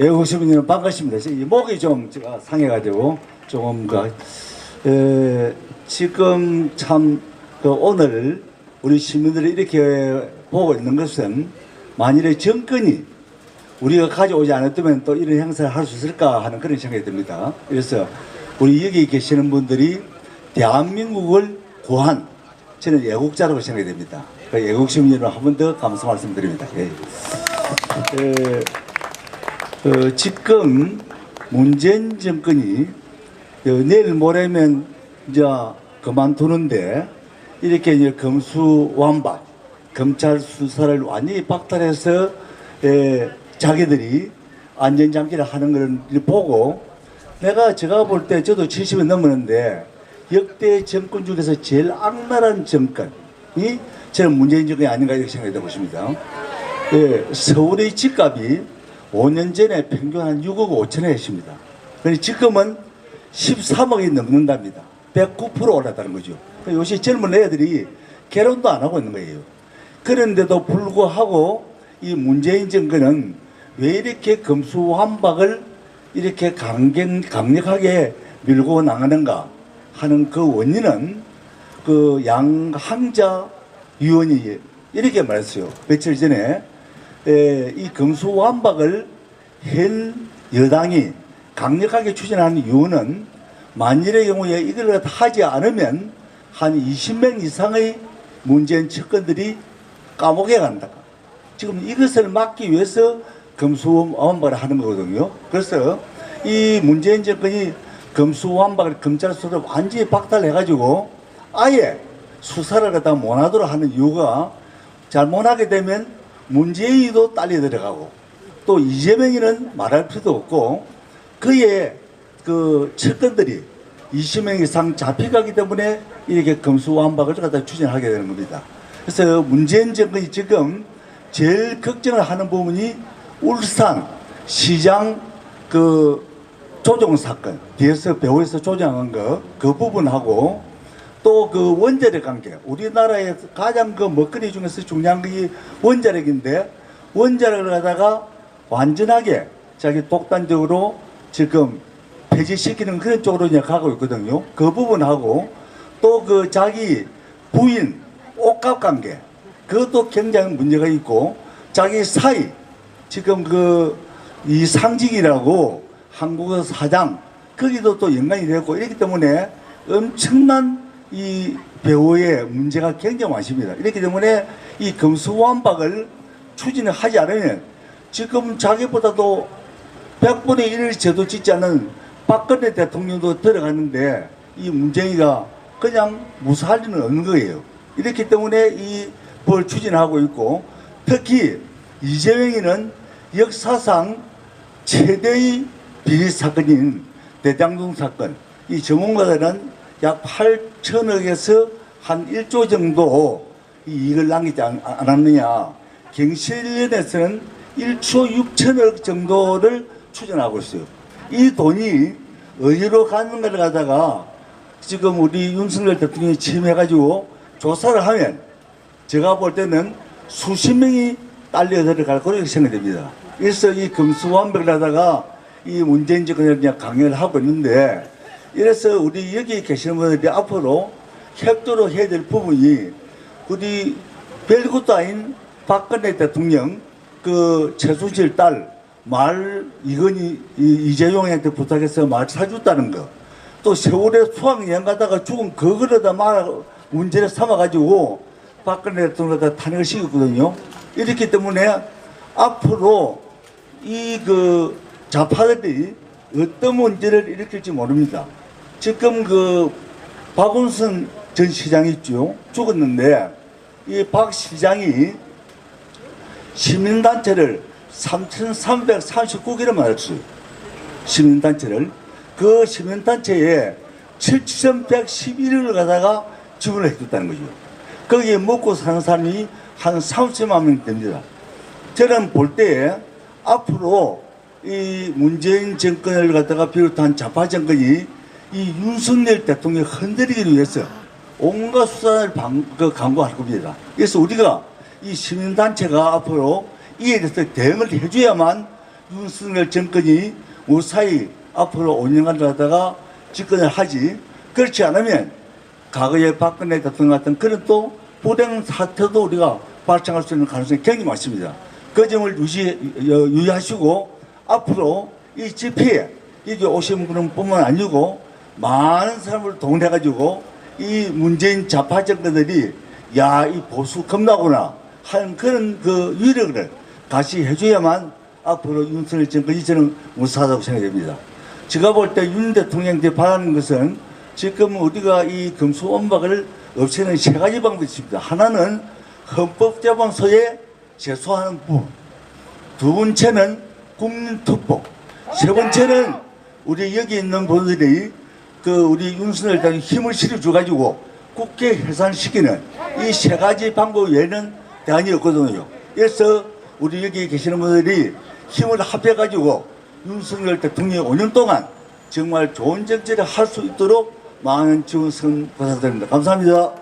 애국 시민님 반갑습니다. 이 목이 좀 제가 상해가지고 조금 그 에, 지금 참 그 오늘 우리 시민들이 이렇게 보고 있는 것은 만일에 정권이 우리가 가져오지 않았다면 또 이런 행사를 할 수 있을까 하는 그런 생각이 듭니다. 그래서 우리 여기 계시는 분들이 대한민국을 구한 저는 애국자라고 생각이 됩니다. 그 애국 시민 여러분 한번 더 감사 말씀드립니다. 예. 에, 어, 지금 문재인 정권이 어, 내일 모레면 이제 그만두는데 이렇게 이제 검수완박 검찰 수사를 완전히 박탈해서 에, 자기들이 안전장치를 하는 걸 보고 내가 제가 볼 때 저도 70이 넘었는데 역대 정권 중에서 제일 악랄한 정권이 저는 문재인 정권이 아닌가 이렇게 생각이 되고 있습니다. 예, 서울의 집값이 5년 전에 평균 한 6억 5천에 했습니다. 그런데 지금은 13억이 넘는답니다. 109% 올랐다는 거죠. 요새 젊은 애들이 결혼도 안 하고 있는 거예요. 그런데도 불구하고 이 문재인 정권은 왜 이렇게 검수완박을 이렇게 강경, 강력하게 밀고 나가는가 하는 그 원인은 그 양항자 위원이 이렇게 말했어요. 며칠 전에 에, 이 검수완박을 현 여당이 강력하게 추진하는 이유는 만일의 경우에 이걸 하지 않으면 한 20명 이상의 문재인 측근들이 감옥에 간다. 지금 이것을 막기 위해서 검수완박을 하는 거거든요. 그래서 이 문재인 정권이 검수완박을 검찰 수사를 완전히 박탈해가지고 아예 수사를 갖다 못하도록 하는 이유가 잘 못하게 되면 문재인이도 딸려 들어가고 또 이재명이는 말할 필요도 없고 그의 그 측근들이 20명 이상 잡혀가기 때문에 이렇게 검수완박을 갖다 추진하게 되는 겁니다. 그래서 문재인 정권이 지금 제일 걱정을 하는 부분이 울산 시장 그 조정 사건 뒤에서 배후에서 조정한 거 그 부분하고 또 그 원자력 관계. 우리나라의 가장 그 먹거리 중에서 중요한 게 원자력인데 원자력을 갖다가 완전하게 자기 독단적으로 지금 폐지시키는 그런 쪽으로 이제 가고 있거든요. 그 부분하고 또 그 자기 부인 옷값 관계. 그것도 굉장히 문제가 있고 자기 사이. 지금 그 이 상직이라고 한국어 사장 거기도 또 연관이 되고 이렇기 때문에 엄청난 이 배우의 문제가 굉장히 많습니다. 이렇기 때문에 이 검수완박을 추진을 하지 않으면 지금 자기보다도 100분의 1을 제도 짓지 않은 박근혜 대통령도 들어갔는데 이 문재인이가 그냥 무사할 리는 없는 거예요. 이렇기 때문에 이뭘 추진하고 있고 특히 이재명이는 역사상 최대의 비리 사건인 대장동 사건 이 전문가들은 약 8천억에서 한 1조 정도 이 이익을 남기지 않, 않았느냐 경실련에서는 1초 6천억 정도를 추진하고 있어요 이 돈이 어디로 가는 걸 가다가 지금 우리 윤석열 대통령이 침해가지고 조사를 하면 제가 볼 때는 수십 명이 딸려 들어갈 거라고 생각됩니다. 그래서 이 금수완벽을 하다가 이 문재인 정권을 그냥 강요를 하고 있는데 이래서 우리 여기 계시는 분들이 앞으로 협조로 해야 될 부분이 우리 별것도 아닌 박근혜 대통령 그 최순실 딸 말 이건희 이- 이재용한테 부탁해서 말 사줬다는 거. 또 세월에 수학여행 가다가 죽은 그거를 말 문제를 삼아가지고 박근혜 대통령을 탄핵을 시켰거든요. 이렇기 때문에 앞으로 이 그 좌파들이 어떤 문제를 일으킬지 모릅니다. 지금 그 박운선 전 시장이 있죠. 죽었는데 이 박 시장이 시민단체를 3,339개를 만들었어요. 시민단체를. 그 시민단체에 7,111을 가다가 지원을 해줬다는 거죠. 거기에 먹고 사는 사람이 한 30만 명 됩니다. 저는 볼 때 앞으로 이 문재인 정권을 갖다가 비롯한 좌파 정권이 이 윤석열 대통령 흔들리기 위해서 온갖 수단을 방, 그 강구할 겁니다. 그래서 우리가 이 시민단체가 앞으로 이에 대해서 대응을 해줘야만 윤석열 정권이 무사히 앞으로 5년간 하다가 집권을 하지 그렇지 않으면 과거에 박근혜 대통령 같은 그런 또 부당 사태도 우리가 발생할 수 있는 가능성이 굉장히 많습니다. 그 점을 유지, 여- 유의하시고 앞으로 이 집회에 오신 분뿐만 아니고 많은 사람을 동원해가지고 이 문재인 좌파 정권들이 야 이 보수 겁나구나 하는 그런 그 위력을 같이 해줘야만 앞으로 윤석열 정권이 저는 무사하다고 생각됩니다. 제가 볼 때 윤 대통령한테 바라는 것은 지금 우리가 이 금수 원박을 없애는 세 가지 방법이 있습니다. 하나는 헌법재판소에 제소하는 부. 두 번째는 국민투표. 세 번째는 우리 여기 있는 분들이 그 우리 윤석열 당에 힘을 실어줘 가지고 국회 해산시키는 이 세 가지 방법 외에는 대안이 없거든요. 그래서 우리 여기 계시는 분들이 힘을 합해 가지고 윤석열 대통령이 5년 동안 정말 좋은 정치를 할 수 있도록 많은 지원 부탁드립니다. 감사합니다.